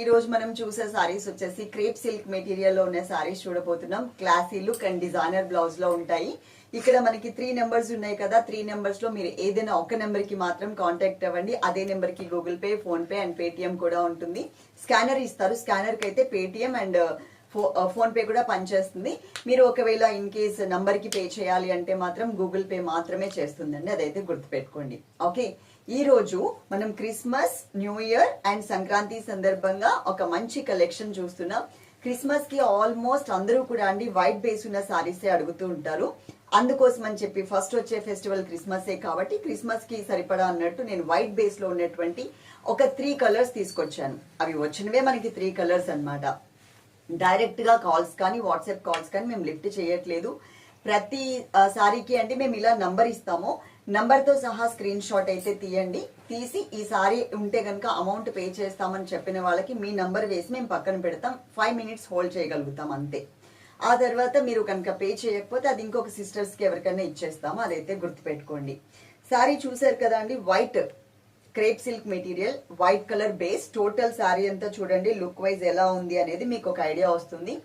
ఈ రోజు మనం చూసే సారీస్ వచ్చేసి క్రేప్ సిల్క్ మెటీరియల్లో ఉన్న సారీస్ చూడబోతున్నాం. క్లాసీ లుక్ అండ్ డిజైనర్ బ్లౌజ్లో ఉంటాయి. ఇక్కడ మనకి త్రీ నెంబర్స్ ఉన్నాయి కదా. త్రీ నెంబర్స్లో మీరు ఏదైనా ఒక నెంబర్కి మాత్రం కాంటాక్ట్ అవ్వండి. అదే నెంబర్కి Google Pay PhonePe and Paytm కూడా ఉంటుంది. స్కానర్ ఇస్తారు. స్కానర్కి అయితే పేటిఎం అండ్ ఫోన్ పే కూడా పనిచేస్తుంది. మీరు ఒకవేళ ఇన్ కేస్ నంబర్కి పే చేయాలి అంటే మాత్రం గూగుల్ పే మాత్రమే చేస్తుందండి. అదైతే గుర్తుపెట్టుకోండి. ఓకే ఈ రోజు మనం Christmas new year and Sankranti సందర్భంగా ఒక మంచి కలెక్షన్ చూస్తున్నాం. క్రిస్మస్కి ఆల్మోస్ట్ అందరూ కూడా అండి వైట్ బేస్ ఉన్న సారీస్ అడుగుతూ ఉంటారు. అందుకోసం అని చెప్పి ఫస్ట్ వచ్చే ఫెస్టివల్ క్రిస్మస్ ఏ కాబట్టి క్రిస్మస్కి సరిపడా అన్నట్టు నేను వైట్ బేస్లో ఉన్నటువంటి ఒక త్రీ కలర్స్ తీసుకొచ్చాను. అవి వచ్చినవే మనకి త్రీ కలర్స్ అన్నమాట. డైరెక్ట్గా కాల్స్ కానీ వాట్సాప్ కాల్స్ కానీ మేము లిఫ్ట్ చేయట్లేదు. ప్రతి సారీకి అంటే మేము ఇలా నంబర్ ఇస్తాము. నెంబర్తో సహా స్క్రీన్ షాట్ అయితే తీయండి. తీసి ఈ సారీ ఉంటే కనుక అమౌంట్ పే చేస్తామని చెప్పిన వాళ్ళకి మీ నంబర్ వేసి మేము పక్కన పెడతాం. ఫైవ్ మినిట్స్ హోల్డ్ చేయగలుగుతాం అంతే. ఆ తర్వాత మీరు కనుక పే చేయకపోతే అది ఇంకొక సిస్టర్స్కి ఎవరికైనా ఇచ్చేస్తాము. అదైతే గుర్తుపెట్టుకోండి. సారీ చూసారు కదా అండి white crepe silk material white colour base total sari అంతా చూడండి లుక్ వైజ్ ఎలా ఉంది అనేది మీకు ఒక ఐడియా వస్తుంది.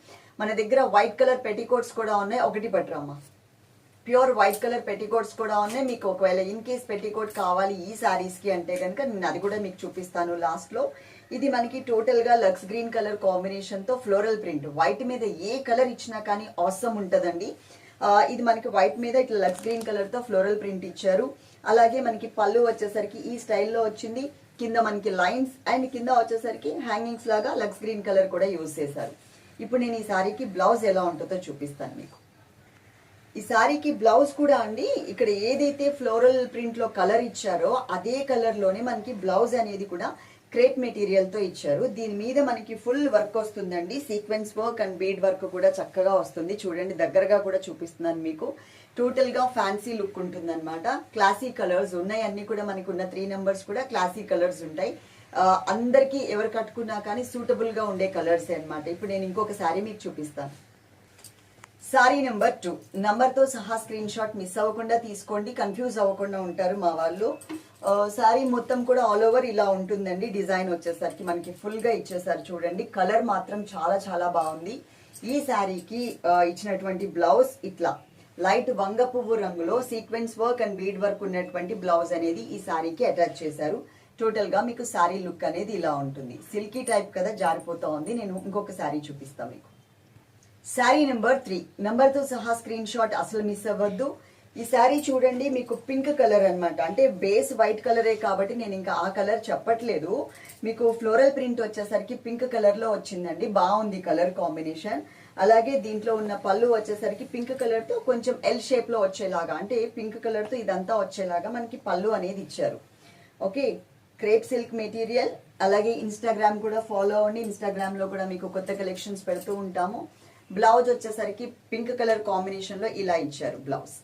మన దగ్గర వైట్ కలర్ పెటికోట్స్ కూడా ఉన్నాయి. ఒకటి పట్టరమ్మా. ప్యూర్ వైట్ కలర్ పెట్టికోట్స్ కూడా ఉన్నాయి. మీకు ఒకవేళ ఇన్ కేస్ పెట్టికోట్ కావాలి ఈ శారీస్కి అంటే కనుక నేను అది కూడా మీకు చూపిస్తాను లాస్ట్లో. ఇది మనకి టోటల్గా లక్స్ గ్రీన్ కలర్ కాంబినేషన్తో ఫ్లోరల్ ప్రింట్ వైట్ మీద ఏ కలర్ ఇచ్చినా కానీ అవసరం ఉంటదండి. ఇది మనకి వైట్ మీద ఇట్లా లక్స్ గ్రీన్ కలర్తో ఫ్లోరల్ ప్రింట్ ఇచ్చారు. అలాగే మనకి పళ్ళు వచ్చేసరికి ఈ స్టైల్లో వచ్చింది. కింద మనకి లైన్స్ అండ్ కింద వచ్చేసరికి హ్యాంగింగ్స్ లాగా లక్స్ గ్రీన్ కలర్ కూడా యూజ్ చేశారు. ఇప్పుడు నేను ఈ శారీకి బ్లౌజ్ ఎలా ఉంటుందో చూపిస్తాను మీకు. ఈ సారీకి బ్లౌజ్ కూడా అండి. ఇక్కడ ఏదైతే ఫ్లోరల్ ప్రింట్లో కలర్ ఇచ్చారో అదే కలర్లోనే మనకి బ్లౌజ్ అనేది కూడా క్రేప్ మెటీరియల్తో ఇచ్చారు. దీని మీద మనకి ఫుల్ వర్క్ వస్తుందండి. Sequence work and bead work కూడా చక్కగా వస్తుంది. చూడండి దగ్గరగా కూడా చూపిస్తున్నాను మీకు. టోటల్గా ఫ్యాన్సీ లుక్ ఉంటుంది అనమాట క్లాసీ కలర్స్ ఉన్నాయి. అన్ని కూడా మనకి ఉన్న త్రీ నెంబర్స్ కూడా క్లాసీ కలర్స్ ఉంటాయి. అందరికీ ఎవరు కట్టుకున్నా కానీ సూటబుల్గా ఉండే కలర్స్ అన్నమాట. ఇప్పుడు నేను ఇంకొక శారీ మీకు చూపిస్తాను. Sari number two. నంబర్తో సహా స్క్రీన్ షాట్ మిస్ అవ్వకుండా తీసుకోండి. కన్ఫ్యూజ్ అవ్వకుండా ఉంటారు మా వాళ్ళు. సారీ మొత్తం కూడా ఆల్ ఓవర్ ఇలా ఉంటుందండి. డిజైన్ వచ్చేసరికి మనకి ఫుల్గా ఇచ్చేసారు చూడండి. కలర్ మాత్రం చాలా చాలా బాగుంది. ఈ శారీకి ఇచ్చినటువంటి బ్లౌజ్ ఇట్లా. లైట్ వంగ పువ్వు రంగులో sequence work and bead work ఉన్నటువంటి బ్లౌజ్ అనేది ఈ శారీకి అటాచ్ చేశారు. టోటల్గా మీకు శారీ లుక్ అనేది ఇలా ఉంటుంది. సిల్కీ టైప్ కదా జారిపోతూ ఉంది. నేను ఇంకొక శారీ చూపిస్తాను మీకు. శారీ నెంబర్ త్రీ నెంబర్తో సహా స్క్రీన్ షాట్ అసలు మిస్ అవ్వద్దు. ఈ శారీ చూడండి మీకు పింక్ కలర్ అన్నమాట. అంటే బేస్ వైట్ కలరే కాబట్టి నేను ఇంకా ఆ కలర్ చెప్పట్లేదు. మీకు ఫ్లోరల్ ప్రింట్ వచ్చేసరికి పింక్ కలర్లో వచ్చిందండి. బాగుంది కలర్ కాంబినేషన్ అలాగే దీంట్లో ఉన్న పళ్ళు వచ్చేసరికి పింక్ కలర్తో కొంచెం ఎల్ షేప్లో వచ్చేలాగా. అంటే పింక్ కలర్తో ఇదంతా వచ్చేలాగా మనకి పళ్ళు అనేది ఇచ్చారు. ఓకే క్రేప్ సిల్క్ మెటీరియల్ అలాగే ఇన్స్టాగ్రామ్ కూడా ఫాలో అవ్వండి. ఇన్స్టాగ్రామ్లో కూడా మీకు కొత్త కలెక్షన్స్ పెడుతూ ఉంటాము. బ్లౌజ్ వచ్చేసరికి పింక్ కలర్ కాంబినేషన్లో ఇలా ఇచ్చారు బ్లౌజ్.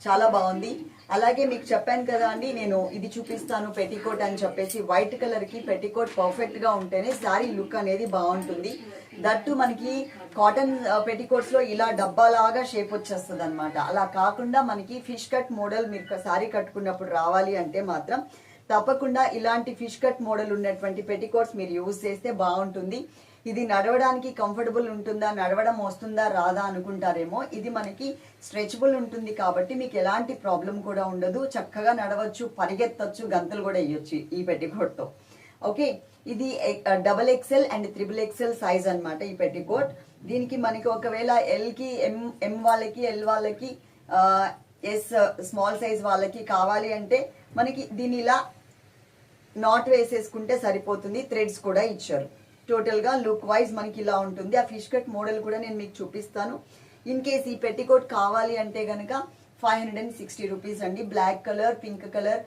చాలా బాగుంది. అలాగే మీకు చెప్పాను కదా అండి నేను ఇది చూపిస్తాను పెట్టికోట్ అని చెప్పేసి వైట్ కలర్కి పెట్టికోట్ పర్ఫెక్ట్గా ఉంటేనే శారీ లుక్ అనేది బాగుంటుంది. దట్టు మనకి కాటన్ పెట్టికోట్స్లో ఇలా డబ్బాలాగా షేప్ వచ్చేస్తుంది అనమాట అలా కాకుండా మనకి ఫిష్ కట్ మోడల్ మీరు శారీ కట్టుకున్నప్పుడు రావాలి అంటే మాత్రం తప్పకుండా ఇలాంటి ఫిష్ కట్ మోడల్ ఉన్నటువంటి పెట్టికోట్స్ మీరు యూజ్ చేస్తే బాగుంటుంది. ఇది నడవడానికి కంఫర్టబుల్ ఉంటుందా నడవడం వస్తుందా రాదా అనుకుంటారేమో ఇది మనకి స్ట్రెచబుల్ ఉంటుంది కాబట్టి మీకు ఎలాంటి ప్రాబ్లం కూడా ఉండదు. చక్కగా నడవచ్చు పరిగెత్తచ్చు గంతులు కూడా వేయొచ్చు ఈ పెట్టికోట్తో ఓకే ఇది double XL and triple XL size అన్నమాట ఈ పెట్టికోట్ దీనికి మనకి ఒకవేళ ఎల్కి ఎం ఎం వాళ్ళకి ఎల్ వాళ్ళకి ఎస్ స్మాల్ సైజ్ వాళ్ళకి కావాలి అంటే మనకి దీని ఇలా నాట్ వేసేసుకుంటే సరిపోతుంది. థ్రెడ్స్ కూడా ఇచ్చారు. టోటల్గా లుక్ వైజ్ మనకి ఇలా ఉంటుంది. ఆ ఫిష్ కట్ మోడల్ కూడా నేను మీకు చూపిస్తాను. ఇన్ కేస్ ఈ పెట్టికోట్ కావాలి అంటే కనుక five hundred and sixty rupees అండి. Black colour pink colour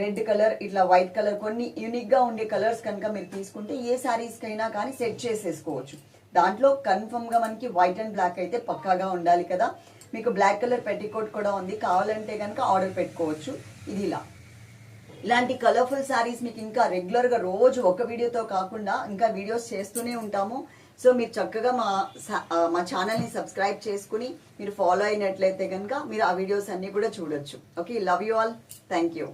red colour ఇట్లా వైట్ కలర్ కొన్ని యూనిక్గా ఉండే కలర్స్ కనుక మీరు తీసుకుంటే ఏ శారీస్కైనా కానీ సెట్ చేసేసుకోవచ్చు. దాంట్లో కన్ఫర్మ్గా మనకి వైట్ అండ్ బ్లాక్ అయితే పక్కాగా ఉండాలి కదా. మీకు బ్లాక్ కలర్ పెట్టికోట్ కూడా ఉంది. కావాలంటే కనుక ఆర్డర్ పెట్టుకోవచ్చు. ఇది ఇలా. ఇలాంటి కలర్ఫుల్ శారీస్ మీకు ఇంకా రెగ్యులర్గా రోజు ఒక వీడియోతో కాకుండా ఇంకా వీడియోస్ చేస్తూనే ఉంటాము. సో మీరు చక్కగా మా మా ఛానల్ని సబ్స్క్రైబ్ చేసుకుని మీరు ఫాలో అయినట్లయితే కనుక మీరు ఆ వీడియోస్ అన్నీ కూడా చూడొచ్చు. Okay love you all thank you